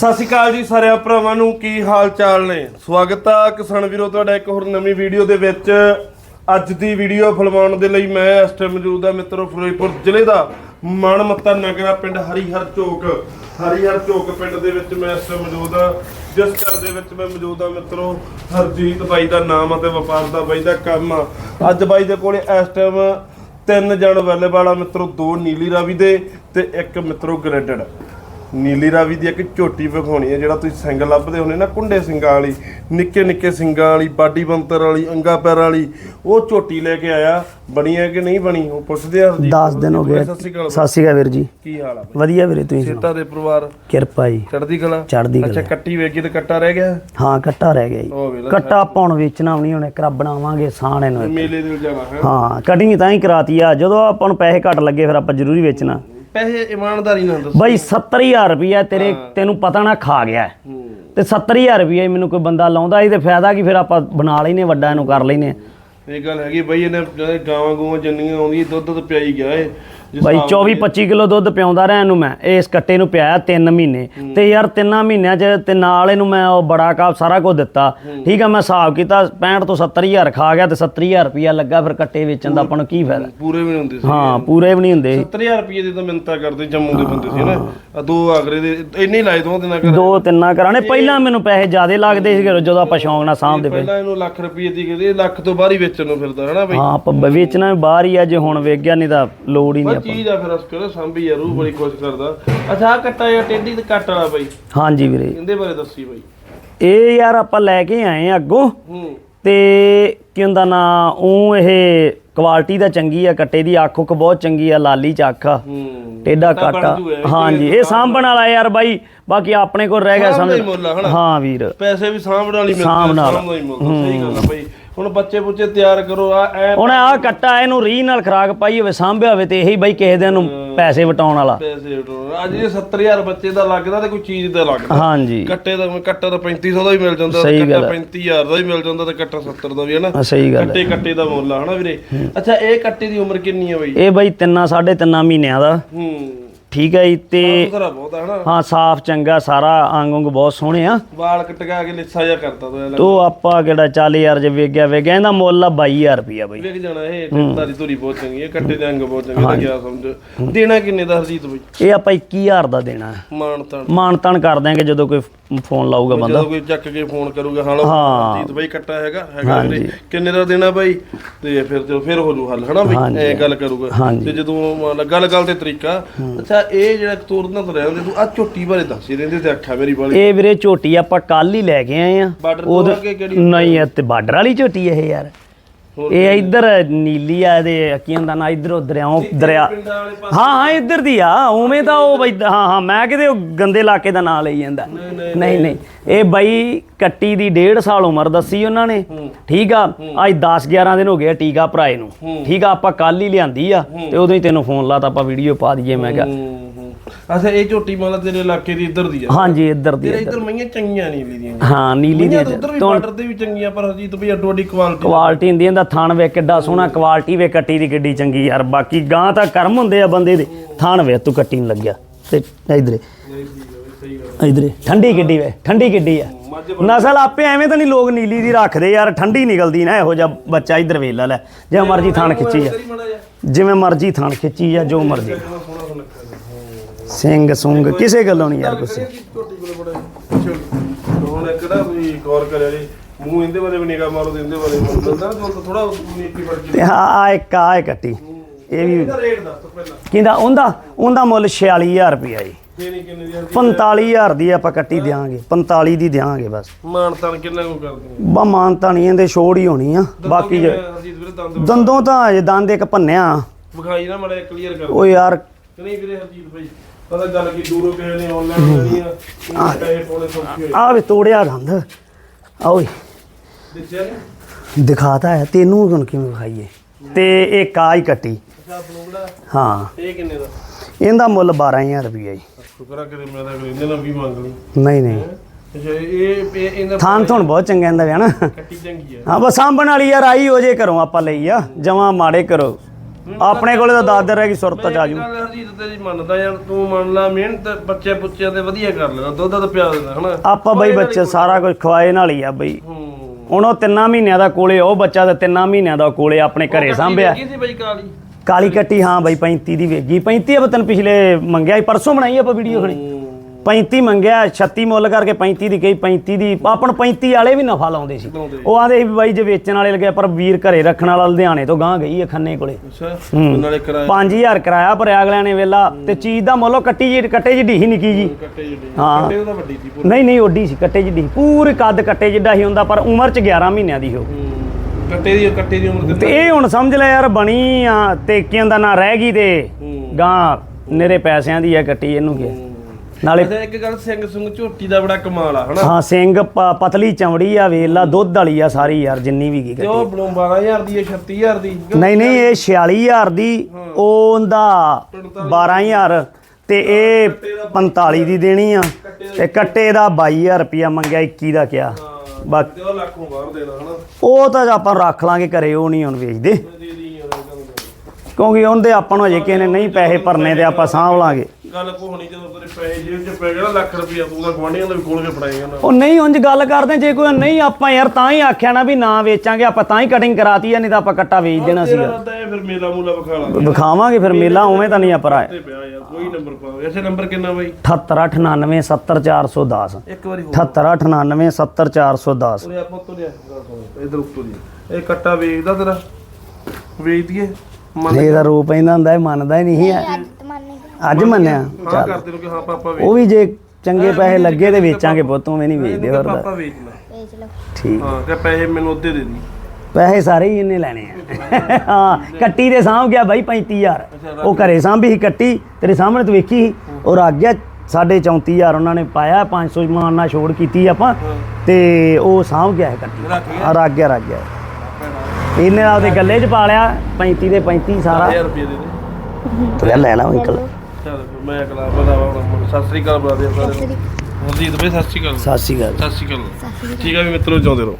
ਸਤਿ ਸ਼੍ਰੀ ਅਕਾਲ ਜੀ ਸਾਰਿਆਂ ਭਰਾਵਾਂ ਨੂੰ, ਕੀ ਹਾਲ ਚਾਲ ਨੇ? ਸਵਾਗਤ ਆ ਕਿਸਾਨ ਵੀਰੋ, ਤੁਹਾਡਾ ਇੱਕ ਹੋਰ ਨਵੀਂ ਵੀਡੀਓ ਦੇ ਵਿੱਚ। ਅੱਜ ਦੀ ਵੀਡੀਓ ਫਿਲਮਾਉਣ ਦੇ ਲਈ ਮੈਂ ਇਸ ਟਾਈਮ ਮੌਜੂਦ ਆ ਮਿੱਤਰੋ, ਫਿਰੋਜ਼ਪੁਰ ਜ਼ਿਲ੍ਹੇ ਦਾ ਮਨਮੱਤਾ ਨਗਰਾ ਪਿੰਡ ਹਰੀਹਰ ਚੌਕ। ਹਰੀਹਰ ਚੌਕ ਪਿੰਡ ਦੇ ਵਿੱਚ ਮੈਂ ਇਸ ਟਾਈਮ ਮੌਜੂਦ ਆ ਜਿਸ ਘਰ ਦੇ ਵਿੱਚ ਮੈਂ ਮੌਜੂਦ ਆ ਮਿੱਤਰੋ, ਹਰਜੀਤ ਬਾਈ ਦਾ ਨਾਮ ਆ ਤੇ ਵਪਾਰ ਦਾ ਬਾਈ ਦਾ ਕੰਮ ਆ। ਅੱਜ ਬਾਈ ਦੇ ਕੋਲੇ ਇਸ ਟਾਈਮ ਤਿੰਨ ਜਣ ਅਵੇਲੇਬਲ ਆ ਮਿੱਤਰੋ, ਦੋ ਨੀਲੀ ਰਾਵੀ ਦੇ ਤੇ ਇੱਕ ਮਿੱਤਰੋ ਗ੍ਰੇਡਡ। ਨੀਲੀ ਰਾਵੀ ਦੀ ਇੱਕ ਝੋਟੀ ਵਿਖਾਉਣੀ ਹੈ ਜਿਹੜਾ ਤੁਸੀਂ ਸਿੰਘ ਲੱਭਦੇ ਹੁੰਦੇ ਨਾ ਕੁੰਡੇ ਸਿੰਘਾਂ ਵਾਲੀ ਨਿੱਕੇ ਨਿੱਕੇ ਸਿੰਘਾਂ ਵਾਲੀ ਬਾਡੀ ਬੰਤਰ ਵਾਲੀ ਅੰਗਾ ਪੈਰ ਵਾਲੀ ਉਹ ਝੋਟੀ ਲੈ ਕੇ ਆਇਆ। ਬਣੀ ਹੈ ਕਿ ਨਹੀਂ ਬਣੀ? ਉਹ ਪੁੱਛਦੇ ਆ ਜੀ 10 ਦਿਨ ਹੋ ਗਏ। ਸਤਿ ਸ਼੍ਰੀ ਅਕਾਲ ਸਤਿ ਸ਼੍ਰੀ ਅਕਾਲ ਵੀਰ ਜੀ। ਕੀ ਹਾਲ ਆ ਬਈ? ਵਧੀਆ ਵੀਰੇ ਤੁਸੀਂ ਸੁਣਾਓ? ਸੇਤਾ ਦੇ ਪਰਿਵਾਰ? ਕਿਰਪਾ ਜੀ। ਚੜ੍ਹਦੀ ਕਲਾ? ਚੜ੍ਹਦੀ ਅੱਛਾ ਕਲਾ ਕੱਟੀ ਵੇਖੀ ਤੇ ਕੱਟਾ ਰਹਿ ਗਿਆ? ਹਾਂ ਕੱਟਾ ਰਹਿ ਗਿਆ ਉਹ ਜੀ ਵੇਲਾ ਕੱਟਾ ਆਪਾਂ ਹੁਣ ਵੇਚਣਾ ਵੀ ਨਹੀਂ ਹੁਣ ਇੱਕ ਬਣਾਵਾਂਗੇ ਸਾਣੇ ਨੂੰ ਇੱਕ। ਮੇਲੇ ਦੇ ਜਾਣਾ ਹੈ। ਹਾਂ ਕਟਿੰਗ ਤਾਂ ਹੀ ਕਰਾਤੀ ਆ। ਜਦੋਂ ਆਪਾਂ ਨੂੰ ਪੈਸੇ ਘੱਟ ਲੱਗੇ ਫਿਰ ਆਪਾਂ ਜ਼ਰੂਰੀ ਵੇਚਣਾ। ਪੈਸੇ ਇਮਾਨਦਾਰੀ ਨਾਲ ਦੱਸ। ਬਾਈ 70000 ਰੁਪਇਆ ਤੇਰੇ ਤੈਨੂੰ ਪਤਾ ਨਾ ਖਾ ਗਿਆ। ਹੈ। ਤੇ 70000 ਰੁਪਇਆ ਮੈਨੂੰ ਕੋਈ ਬੰਦਾ ਲਾਉਂਦਾ ਸੀ ਤੇ ਫਾਇਦਾ ਕੀ ਫਿਰ ਆਪਾਂ ਬਣਾ ਲੈਨੇ ਵੱਡਾ ਇਹਨੂੰ ਕਰ ਲੈਨੇ। ਇਹ ਗੱਲ ਹੈਗੀ ਬਈ ਇਹਨੇ ਜਿਹੜੇ ਗਾਵਾਂ ਗੂਆਂ ਜੰਨੀਆਂ ਆਉਂਦੀ ਦੁੱਧ ਦੁੱਧ ਪਿਆਈ ਗਿਆ ਏ। ਬਾਈ ਹਿਸਾਬ 24 25 ਕਿਲੋ ਦੁੱਧ ਪਿਆਉਂਦਾ ਰਿਹਾ ਇਹਨੂੰ ਮੈਂ ਇਸ ਕੱਟੇ ਨੂੰ ਪਿਆਇਆ 3 ਮਹੀਨੇ। ਤੇ ਯਾਰ ਤਿੰਨਾਂ ਮਹੀਨਿਆਂ 'ਚ ਤੇ ਨਾਲ ਇਹਨੂੰ ਮੈਂ ਉਹ ਬੜਾ ਕਾਪ ਸਾਰਾ ਕੁਝ ਦਿੱਤਾ। ਠੀਕ ਆ ਮੈਂ ਹਿਸਾਬ ਕੀਤਾ 65 ਤੋਂ 70000 ਖਾ ਗਿਆ ਤੇ 70000 ਰੁਪਇਆ ਲੱਗਾ ਫਿਰ ਕੱਟੇ ਵੇਚਣ ਦਾ ਆਪਾਂ ਨੂੰ ਕੀ ਫਾਇਦਾ? ਪੂਰੇ ਵੀ ਨਹੀਂ ਹੁੰਦੇ ਸੀ। ਹਾਂ ਪੂਰੇ ਵੀ ਨਹੀਂ ਹੁੰਦੇ। 70000 ਰੁਪਏ ਦੀ ਤਾਂ ਮਿੰਤਾ ਕਰਦੇ ਜੰਮੂ ਦੇ ਬੰਦੇ ਸੀ ਨਾ। ਦੋ ਆਗਰੇ ਦੇ ਇੰਨੇ ਹੀ ਲਾਏ ਦੋ ਦਿਨਾਂ ਕਰ ਦੋ ਤਿੰਨਾਂ ਕਰਾਣੇ ਪਹਿਲਾਂ ਮੈਨੂੰ ਪੈਸੇ ਜ਼ਿਆਦੇ ਲੱਗਦੇ ਸੀ ਜਦੋਂ ਆਪਾਂ ਸ਼ੌਂਕ ਨਾਲ ਸਾਂਭਦੇ ਪਏ। ਪਹਿਲਾਂ ਇਹਨੂੰ ਲੱਖ ਰੁਪਏ ਦੀ ਕਹਿੰਦੇ ਲੱਖ ਤੋਂ ਬਾਹਰ ਹੀ ਵੇਚਣ ਨੂੰ ਫਿਰਦਾ ਹਨਾ ਬਈ? ਹਾਂ ਆਪਾਂ ਵੇਚਣਾ ਵੀ ਬਾਹਰ ਹੀ ਆ ਜੇ ਹੁਣ ਵੇਚ ਗਿਆ ਨਹੀਂ ਤਾਂ ਲੋੜ ਹੀ ਨਹੀਂ ਚੀਜ਼ ਆ ਫਿਰ ਅਸਕਰ ਸੰਭੀ ਆ ਰੂਹ ਬੜੀ ਖੁਸ਼ ਕਰਦਾ। ਅੱਛਾ ਆ ਕੱਟਾ ਜਾਂ ਟੇਢੀ ਤੇ ਕੱਟ ਵਾਲਾ ਬਈ। ਹਾਂਜੀ ਵੀਰੇ। ਇਹਦੇ ਬਾਰੇ ਦੱਸੀ ਬਈ। ਇਹ ਯਾਰ ਆਪਾਂ ਲੈ ਕੇ ਆਏ ਆ ਅੱਗੋਂ। ਹੂੰ। ਤੇ ਕੀ ਹੁੰਦਾ ਨਾ ਉਹ ਇਹ ਕੁਆਲਿਟੀ ਦਾ ਚੰਗੀ ਆ ਕੱਟੇ ਦੀ ਅੱਖ ਉੱਖ ਬਹੁਤ ਚੰਗੀ ਆ ਲਾਲੀ ਚ ਅੱਖ ਆ ਹੂੰ ਟੇਡਾ ਕੱਟਾ। ਹਾਂਜੀ ਇਹ ਸਾਂਭਣ ਵਾਲਾ ਯਾਰ ਬਾਈ ਬਾਕੀ ਆਪਣੇ ਕੋਲ ਰਹਿ ਗਿਆ ਸਮਝ? ਹਾਂ ਵੀਰ ਪੈਸੇ ਵੀ ਸਾਂਭਣ ਵਾਲੀ ਮਿਲਦੇ ਸਾਂਭਣ ਵਾਲਾ। ਸਹੀ ਗੱਲ ਆ ਬਈ ਹੁਣ ਬੱਚੇ ਬੁੱਚੇ ਤਿਆਰ ਕਰੋ ਆ ਐ ਹੁਣ ਆ ਕੱਟਾ ਇਹਨੂੰ ਰੀ ਨਾਲ ਖਰਾਕ ਪਾਈ ਹੋਵੇ ਸਾਂਭਿਆ ਹੋਵੇ ਤੇ ਇਹੀ ਬਾਈ ਕਿਸੇ ਦਿਨ ਨੂੰ ਪੈਸੇ ਵਟਾਉਣ ਵਾਲਾ ਪੈਸੇ ਉਡਾਉਣ। ਅੱਜ ਜੇ 70000 ਬੱਚੇ ਦਾ ਲੱਗਦਾ ਤੇ ਕੋਈ ਚੀਜ਼ ਦਾ ਲੱਗਦਾ ਹਾਂਜੀ ਕੱਟੇ ਦਾ ਕੱਟਾ ਤਾਂ 3500 ਦਾ ਵੀ ਮਿਲ ਜਾਂਦਾ ਕੱਟਾ ਗੱਲ ਆ। 35000 ਦਾ ਵੀ ਮਿਲ ਜਾਂਦਾ ਤੇ ਕੱਟਾ 70 ਦਾ ਵੀ ਹੈ ਨਾ ਆ ਸਹੀ ਗੱਲ ਹੈ। ਕੱਟੇ ਕੱਟੇ ਦਾ ਮੁੱਲ ਆ ਹਨਾ ਵੀਰੇ? ਅੱਛਾ ਇਹ ਕੱਟੇ ਦੀ ਉਮਰ ਕਿੰਨੀ ਆ ਬਈ? ਇਹ ਬਾਈ ਤਿੰਨਾਂ ਸਾਢੇ ਤਿੰਨਾਂ ਮਹੀਨਿਆਂ ਦਾ। ਹੂੰ। ਠੀਕ ਹੈ ਜੀ ਤੇ ਸੁਥਰਾ ਬਹੁਤ ਆ ਹਨਾ? ਹਾਂ ਸਾਫ਼ ਚੰਗਾ ਸਾਰਾ ਅੰਗ ਅੰਗ ਬਹੁਤ ਸੋਹਣੇ ਆ। ਵਾਲ ਕਟਕਾ ਕੇ ਲਿੱਸਾ ਜਿਹਾ ਕਰਤਾ ਤੋ ਤੋ ਆਪਾਂ ਕਿਹੜਾ ਚੱਲ ਯਾਰ ਜੇ ਵੇਚ ਗਿਆ ਵੇਚ ਗਿਆ ਇਹਦਾ ਮੁੱਲ ਆ 22000 ਰੁਪਿਆ ਬਾਈ। ਵੇਖ ਜਾਣਾ ਇਹ ਟਿੱਪਾਂ ਧੂਰੀ ਬਹੁਤ ਚੰਗੀ ਹੈ ਕੱਟੇ ਦੇ ਅੰਗ ਬਹੁਤ ਚੰਗੇ ਦਾ ਗਿਆ ਸਮਝ। ਦੇਣਾ ਕਿੰਨੇ ਦਾ ਹਰਜੀਤ ਬਈ? ਇਹ ਆਪਾਂ 21000 ਦਾ ਦੇਣਾ। ਹੈ। ਮਾਨ ਤਾਂ ਮਾਣ ਤਾਣ ਕਰ ਦਿਆਂਗੇ ਜਦੋਂ ਕੋਈ ਫੋਨ ਲਾਊਗਾ ਬੰਦਾ। ਜਦੋਂ ਕੋਈ ਚੱਕ ਕੇ ਫੋਨ ਕਰੂਗਾ ਹਾਲੋ ਹਾਂ। ਹਰਜੀਤ ਬਾਈ ਕੱਟਾ ਹੈਗਾ ਹੈਗਾ ਵੀਰੇ ਕਿੰਨੇ ਦਾ ਦੇਣਾ ਬਾਈ? ਤੇ ਫਿਰ ਜਦੋਂ ਫਿਰ ਹੋ ਜੂ ਹੱਲ ਹਨਾ ਬਈ ਐ ਗੱਲ ਕਰੂਗਾ। ਹਾਂਜੀ। ਤੇ ਜਦੋਂ ਲਾ ਗੱਲ ਗੱਲ ਤੇ ਤਰੀਕਾ। ਅੱਛਾ ਇਹ ਜਿਹੜਾ ਤੋਰਨਾ ਤੋਂ ਰਹਿੰਦੇ ਤੂੰ ਆ ਝੋਟੀ ਬਾਰੇ ਦੱਸ ਹੀ ਰਹਿੰਦੇ ਤੇ ਆਖਿਆ ਮੇਰੀ ਬਾਲੀ ਇਹ ਵੀਰੇ ਝੋਟੀ ਆਪਾਂ ਕੱਲ ਹੀ ਲੈ ਕੇ ਆਏ ਆ। ਬਾਰਡਰ ਤੋਂ ਉਹਦੇ- ਅੱਗੇ ਕਿਹੜੀ ਨਹੀਂ ਇਹ ਤੇ ਬਾਰਡਰ ਵਾਲੀ ਝੋਟੀ ਇਹ ਯਾਰ। ਇਹ ਇੱਧਰ ਨੀਲੀ ਆ ਇਹਦੇ ਕੀ ਹੁੰਦਾ ਨਾ ਇੱਧਰੋਂ ਦਰਿਆਓਂ ਦਰਿਆ ਹਾਂ ਹਾਂ ਇੱਧਰ ਦੀ ਆ। ਉਵੇਂ ਤਾਂ ਉਹ ਬਈ ਹਾਂ ਹਾਂ ਮੈਂ ਕਿਤੇ ਉਹ ਗੰਦੇ ਇਲਾਕੇ ਦਾ ਨਾਂ ਲਈ ਜਾਂਦਾ। ਨਹੀਂ ਨਹੀਂ ਇਹ ਬਾਈ ਕੱਟੀ ਦੀ 1.5 ਸਾਲ ਉਮਰ ਦੱਸੀ ਉਹਨਾਂ ਨੇ। ਠੀਕ ਆ? ਅੱਜ 10 11 ਦਿਨ ਹੋ ਗਏ ਟੀਕਾ ਭਰਾਏ ਨੂੰ। ਠੀਕ ਆ? ਆਪਾਂ ਕੱਲ ਹੀ ਲਿਆਂਦੀ ਆ ਤੇ ਉਦੋਂ ਹੀ ਤੈਨੂੰ ਫੋਨ ਲਾਤਾ ਆਪਾਂ ਵੀਡੀਓ ਪਾ ਦਈਏ ਮੈਂ ਕਿਹਾ। ਅੱਛਾ ਇਹ ਝੋਟੀ ਮੰਨ ਲਾ ਤੇਰੇ ਇਲਾਕੇ ਦੀ ਇੱਧਰ ਦੀ ਆ। ਹਾਂਜੀ ਇੱਧਰ ਦੀ ਤੇਰੇ ਇੱਧਰ। ਮਈਆਂ ਚੰਗੀਆਂ ਨਹੀਂ ਲੀਦੀਆਂ ਹਾਂ ਨੀਲੀ ਦੀ ਮਈਆਂ ਤਾਂ ਉੱਧਰ ਵੀ ਬਾਰਡਰ ਤੇ ਵੀ ਚੰਗੀਆਂ ਪਰ ਹਰਜੀਤ ਬਈ ਅੱਡੋ ਅੱਡੀ ਕੁਆਲਿਟੀ ਕੁਆਲਿਟੀ ਹੁੰਦੀ ਇਹਦਾ ਥਣ ਵੇ ਕਿੱਡਾ ਸੋਹਣਾ ਕੁਆਲਿਟੀ ਵੇ ਕੱਟੀ ਦੀ ਕਿੱਡੀ ਚੰਗੀ ਯਾਰ। ਬਾਕੀ ਗਾਂ ਤਾਂ ਕਰਮ ਹੁੰਦੇ ਆ ਬੰਦੇ ਦੇ। ਥਣ ਵੇ ਤੂੰ ਕੱਟੀ ਨੂੰ ਲੱਗਿਆ। ਤੇ ਇਧਰੇ। ਇਧਰੇ। ਠੰਡੀ ਕਿੱਡੀ ਵੇ ਠੰਡੀ ਕਿੱਡੀ ਆ। ਨਸਲ ਆਪੇ ਐਵੇਂ ਤਾਂ ਨਹੀਂ ਲੋਕ ਨੀਲੀ ਦੀ ਰੱਖਦੇ ਯਾਰ ਠੰਡੀ ਨਿਕਲਦੀ ਨਾ ਇਹੋ ਜਿਹਾ ਬੱਚਾ ਇਧਰ ਵੇਲਾ ਲੈ ਜਿਵੇਂ ਮਰਜ਼ੀ ਥਣ ਖਿੱਚੀ ਜਾ ਜਿਵੇਂ ਮਰਜ਼ੀ ਥਣ ਖਿੱਚੀ ਜਾ ਜੋ ਮਰਜ਼ੀ। ਸਿੰਘ ਸੁੰਗ ਕਿਸੇ ਗੱਲੋਂ ਨਹੀਂ ਯਾਰ ਕੁਛ। ਝੋਟੀ ਕੋਲੇ ਬੜਾ ਹੁਣ ਇੱਕ ਨਾ ਤੁਸੀਂ ਗੌਰ ਕਰਿਆ ਜੀ? ਮੂੰਹ ਇਹਦੇ ਬਾਰੇ ਵੀ ਨਿਗਾਹ ਮਾਰੋ ਤੇ ਇਹਦੇ ਬਾਰੇ ਵੀ ਮਾਰੋ। ਦੰਦਾਂ ਤੋਂ ਤਾਂ ਥੋੜਾ ਨੀਤੀ ਫੜ ਕੇ ਤੇ ਆ ਆ ਇੱਕ ਆ ਇਹ ਕੱਟੀ ਇਹ ਵੀ ਇਹਦਾ ਰੇਟ ਦੱਸ ਤੂੰ ਪਹਿਲਾਂ। ਕਹਿੰਦਾ? ਉਹਦਾ ਉਹਦਾ ਮੁੱਲ 46000 ਰੁਪਇਆ ਜੀ। ਕਿੰਨੇ ਦੀ ਆ? 45000 ਦੀ ਆਪਾਂ ਕੱਟੀ ਦਿਆਂਗੇ। 45 ਦੀ ਦਿਆਂਗੇ ਬਸ। ਮਾਨ ਤਾਨ ਕਿੰਨਾ ਕੋ ਕਰਦੇ ਬਾ ਮਾਨਤਾ ਨਹੀਂ ਇਹਦੇ ਛੋੜ ਹੀ ਹੋਣੀ ਆ। ਬਾਕੀ ਦੰਦ ਤਾਂ ਅਜੇ ਦੰਦ ਇੱਕ ਭੰਨਿਆ। ਵਿਖਾਈ ਨਾ ਮੜਾ ਕਲੀਅਰ ਕਰ। ਉਹ ਯਾਰ। ਨਹੀਂ ਵੀਰੇ ਹਰਜੀਤ ਭਾਈ ਪਤਾ ਗੱਲ ਕੀ ਦੂਰੋਂ ਕਿਸੇ ਨੇ ਆਨਲਾਈਨ ਲੈਣੀ ਆ ਪੈਸੇ ਪਾਉਣੇ ਸੌਖੇ ਹੋਏ। ਆ ਵੀ ਤੋੜਿਆ ਦੰਦ ਆ ਓਏ। ਦੇਖਿਆ ਨੀ ਦਿਖਾਤਾ ਹੈ ਤੈਨੂੰ ਹੁਣ ਕਿਵੇਂ ਵਿਖਾਈਏ? ਤੇ ਇਹ ਕਾਈ ਕੱਟੀ। ਅੱਛਾ ਹਾਂ। ਇਹ ਕਿੰਨੇ ਦਾ? ਇਹਦਾ ਮੁੱਲ 12000 ਰੁਪਇਆ ਜੀ। ਸ਼ੁਕਰਾ ਕਰੇ ਵੀ ਮੰਗ ਲਈ ਨਹੀਂ ਨਹੀਂ। ਅੱਛਾ ਇਹ ਇਹ ਇਹਦਾ ਥਾਨ ਥੋਣ ਬਹੁਤ ਚੰਗਾ ਇਹਦਾ ਕੱਟੀ ਚੰਗੀ ਆ। ਹਾਂ ਬਸ ਸਾਂਭਣ ਵਾਲੀ ਯਾਰ ਆਈ ਹੋ ਜੇ ਘਰੋਂ ਆਪਾਂ ਲਈ ਆ ਜਮਾ ਮਾੜੇ ਕਰੋ ਆਪਣੇ ਕੋਲੇ ਤਾਂ ਦਾਦਰ ਹੈ ਕਿ ਸੁਰਤ ਚ ਆ ਜੂ ਗੱਲ ਹਰਜੀਤ ਤੇਰੀ ਮੰਨਦਾ ਯਾਰ ਤੂੰ ਮੰਨ ਲਾ ਮਿਹਨਤ ਬੱਚੇ ਪੁੱਚਿਆਂ ਤੇ ਵਧੀਆ ਕਰ ਲੈਣਾ ਦੁੱਧ ਦਾ ਪਿਆ ਦੇਣਾ ਹਨਾ? ਆਪਾਂ ਬਈ ਬੱਚੇ ਸਾਰਾ ਕੁਝ ਖਵਾਏ ਨਾਲ ਹੀ ਆ ਬਈ। ਹੁਣ ਉਹ ਤਿੰਨਾਂ ਮਹੀਨਿਆਂ ਦਾ ਕੋਲੇ ਉਹ ਬੱਚਾ ਤੇ ਤਿੰਨਾਂ ਮਹੀਨਿਆਂ ਦਾ ਕੋਲੇ ਆਪਣੇ ਘਰੇ ਸਾਂਭਿਆ। ਕੀ ਸੀ ਬਈ ਕਾਲੀ। ਕਾਲੀ ਕੱਟੀ ਹਾਂ ਬਈ 35 ਦੀ ਵੇਗੀ 35 ਆਪਾਂ ਤੈਨੂੰ ਪਿਛਲੇ ਮੰਗਿਆ ਸੀ ਪਰਸੋਂ ਬਣਾਈ ਆਪਾਂ ਵੀਡੀਓ ਖਣੀ 35 ਮੰਗਿਆ 36 ਮੁੱਲ ਕਰਕੇ 35 ਦੀ ਗਈ 35 ਦੀ ਆਪਣ 35 ਵਾਲੇ ਵੀ ਨਫਾ ਲਾਉਂਦੇ ਸੀ। ਉਹ ਆਂਦੇ ਸੀ ਵੀ ਬਾਈ ਜੇ ਵੇਚਣ ਵਾਲੇ ਲੱਗੇ ਪਰ ਵੀਰ ਘਰੇ ਰੱਖਣ ਵਾਲਾ ਲੁਧਿਆਣੇ ਤੋਂ ਗਾਂ ਗਈ ਹੈ ਖੰਨੇ ਕੋਲੇ। ਅੱਛਾ। ਨਾਲੇ ਕਿਰਾਇਆ 5000 ਕਿਰਾਇਆ ਭਰਿਆ ਅਗਲਿਆਂ ਨੇ ਵੇਲਾ ਤੇ ਚੀਜ਼ ਦਾ ਮੁੱਲ ਕੱਟੀ ਜੀ ਕੱਟੇ ਜਿੱਡੀ ਹੀ ਨਿੱਕੀ ਜੀ। ਹਾਂ। ਨਹੀਂ ਨਹੀਂ ਓਡੀ ਸੀ ਕੱਟੇ ਜਿੱਡੀ ਪੂਰੇ ਕੱਦ ਕੱਟੇ ਜਿੱਡਾ ਹੀ ਹੁੰਦਾ ਪਰ ਉਮਰ ਚ 11 ਮਹੀਨਿਆਂ ਦੀ ਹੋ ਕੱਟੇ ਦੀ ਕੱਟੇ ਦੀ ਉਮਰ ਤੇ ਇਹ ਹੁਣ ਸਮਝ ਲੈ ਯਾਰ ਬਣੀ ਆ ਤੇ ਕਿਆਂ ਦਾ ਨਾ ਰਹਿ ਗਈ ਤੇ। ਗਾਂ ਨੇਰੇ ਪੈਸਿਆਂ ਦੀ ਆ ਕੱਟੀ ਇਹਨੂੰ ਕੀ। ਨਾਲੇ ਅੱਛਾ ਇੱਕ ਗੱਲ ਸਿੰਘ ਸੁੰਗ ਝੋਟੀ ਦਾ ਬੜਾ ਕਮਾਲ ਆ ਹਨਾ? ਹਾਂ ਸਿੰਘ ਪ- ਪਤਲੀ ਚਮੜੀ ਆ ਵੇਲਾ ਦੁੱਧ ਵਾਲੀ ਆ ਸਾਰੀ ਯਾਰ ਜਿੰਨੀ ਵੀ ਕੀ ਤੇ ਉਹ ਬਣੋ 12000 ਦੀ ਹੈ 36000 ਦੀ। ਨਹੀਂ ਨਹੀਂ ਇਹ 46000 ਦੀ ਉਹਦਾ 12000 ਤੇ ਇਹ 45 ਦੀ ਦੇਣੀ ਆ। ਤੇ ਕੱਟੇ ਦਾ 22000 ਰੁਪਿਆ ਮੰਗਿਆ 21 ਦਾ ਕਿਹਾ ਬਾਕੀ ਤੇ ਉਹ ਲੱਖੋਂ ਬਾਹਰ ਦੇਣਾ ਹਨਾ? ਉਹ ਤਾਂ ਆਪਾਂ ਰੱਖ ਲਾਂਗੇ ਘਰੇ ਉਹ ਨਹੀਂ ਹੁਣ ਵੇਚਦੇ। ਦੇ ਦੀ ਯਾਰ। ਕਿਉਂਕਿ ਉਹਦੇ ਆਪਾਂ ਨੂੰ ਅਜੇ ਕਿਸੇ ਨੇ ਨਹੀਂ ਪੈਸੇ ਭਰਨੇ ਤੇ ਆਪਾਂ ਸਾਂਭ ਲਾਂਗੇ। ਗੱਲ ਕੋ ਹੋਣੀ ਜਦੋਂ ਤੇਰੇ ਪੈਸੇ ਜੇਬ 'ਚ ਪੈ ਗਿਆ ਨਾ ਲੱਖ ਰੁਪਇਆ ਤੂੰ ਤਾਂ ਗਵਾਂਢੀਆਂ ਦੇ ਵੀ ਕੋਲ ਕੇ ਫੜਾਏਗਾ ਨਾ। ਉਹ ਨਹੀਂ ਉਂਝ ਗੱਲ ਕਰਦੇ ਜੇ ਕੋਈ ਨਹੀਂ ਆਪਾਂ ਯਾਰ ਤਾਂ ਹੀ ਆਖਿਆ ਨਾ ਵੀ ਨਾ ਵੇਚਾਂਗੇ ਆਪਾਂ ਤਾਂ ਹੀ ਕਟਿੰਗ ਕਰਾਤੀ ਆ ਨਹੀਂ ਤਾਂ ਆਪਾਂ ਕੱਟਾ ਵੇਚ ਦੇਣਾ ਤੇਰਾ ਸੀਗਾ। ਰੱਦਾ ਇਹ ਫਿਰ ਮੇਲਾ ਮੂਲਾ ਵਿਖਾ ਲਾਂਗੇ। ਵਿਖਾਵਾਂਗੇ ਫਿਰ ਮੇਲਾ ਉਵੇਂ ਤਾਂ ਨਹੀਂ ਆਪਾਂ ਤੇ ਪਿਆ ਯਾਰ ਕੋਈ ਨੰਬਰ ਪਾਓ ਐਸੇ ਨੰਬਰ ਕਿੰਨਾ ਬਾਈ? 7898 70410 ਇੱਕ ਵਾਰੀ ਹੋਰ। 7898 70410 ਉਰੇ ਆਪਾਂ ਤੋਂ ਲਿਆ ਇਧਰ ਉੱਤੋਂ ਦੀ। ਇਹ ਕੱਟਾ ਵੇਚਦਾ ਤੇਰਾ। ਵੇਚ ਦਈਏ ਮੰਨ ਇਹਦਾ ਰੂਪ ਪੈਂਦਾ ਹੁੰਦਾ ਇਹ ਮੰਨਦਾ ਹੀ ਨਹੀਂ ਹੈ। ਅੱਜ ਮੰਨਿਆ। ਹਾਂ ਕਰਦੇ ਨੂੰ ਕਿ ਹਾਂ ਪਾਪਾ ਵੇਚ ਉਹ ਵੀ ਜੇ ਚੰਗੇ ਪੈਸੇ ਲੱਗੇ ਤੇ ਵੇਚਾਂਗੇ ਪੁੱਤ ਉਵੇਂ ਨਹੀਂ ਵੇਚਦੇ ਹੋਰ ਦਾ ਪਾਪਾ ਵੇਚ ਲੈ। ਵੇਚ ਲਓ। ਠੀਕ। ਹਾਂ ਕਿ ਪੈਸੇ ਮੈਨੂੰ ਉੱਤੇ ਦੇ ਦੀ। ਪੈਸੇ ਸਾਰੇ ਹੀ ਇਹਨੇ ਲੈਣੇ ਆ। ਹਾਂ ਕੱਟੀ ਦੇ ਸਾਂਭ ਗਿਆ ਬਾਈ 35000 ਉਹ ਘਰੇ ਸਾਂਭੀ ਸੀ ਕੱਟੀ ਤੇਰੇ ਸਾਹਮਣੇ ਤੂੰ ਵੇਖੀ ਸੀ। ਉਹ ਰੱਖ ਗਿਆ ਸਾਢੇ 34000 ਉਹਨਾਂ ਨੇ ਪਾਇਆ 500 ਮਾਨ ਨਾਲ ਛੋੜ ਕੀਤੀ ਆਪਾਂ। ਤੇ ਉਹ ਸਾਂਭ ਗਿਆ ਹੈ ਕੱਟੀ। ਰੱਖ ਗਿਆ ਰੱਖ ਗਿਆ ਰੱਖ ਗਿਆ। ਇਹਨੇ ਆਪਦੇ ਗੱਲੇ 'ਚ ਪਾ ਲਿਆ 35 ਦੇ 35 ਸਾਰਾ। 1000 ਰੁਪਏ ਦੇ ਦੇ। ਤੂੰ ਲੈ ਲਾ ਅੰਕਲ ਚੱਲ ਮੈਂ ਅਗਲਾ ਬਤਾਵਾ ਹੁਣ ਸਤਿ ਸ੍ਰੀ ਅਕਾਲ ਬੁਲਾ ਦੇ ਸਾਰੇ ਹਰਜੀਤ ਬਈ ਸਤਿ ਸ੍ਰੀ ਅਕਾਲ। ਸਤਿ ਸ਼੍ਰੀ ਅਕਾਲ। ਸਤਿ ਸ਼੍ਰੀ ਅਕਾਲ। ਠੀਕ ਆ ਵੀ ਮਿੱਤਰੋ ਚਾਹੁੰਦੇ ਰਹੋ।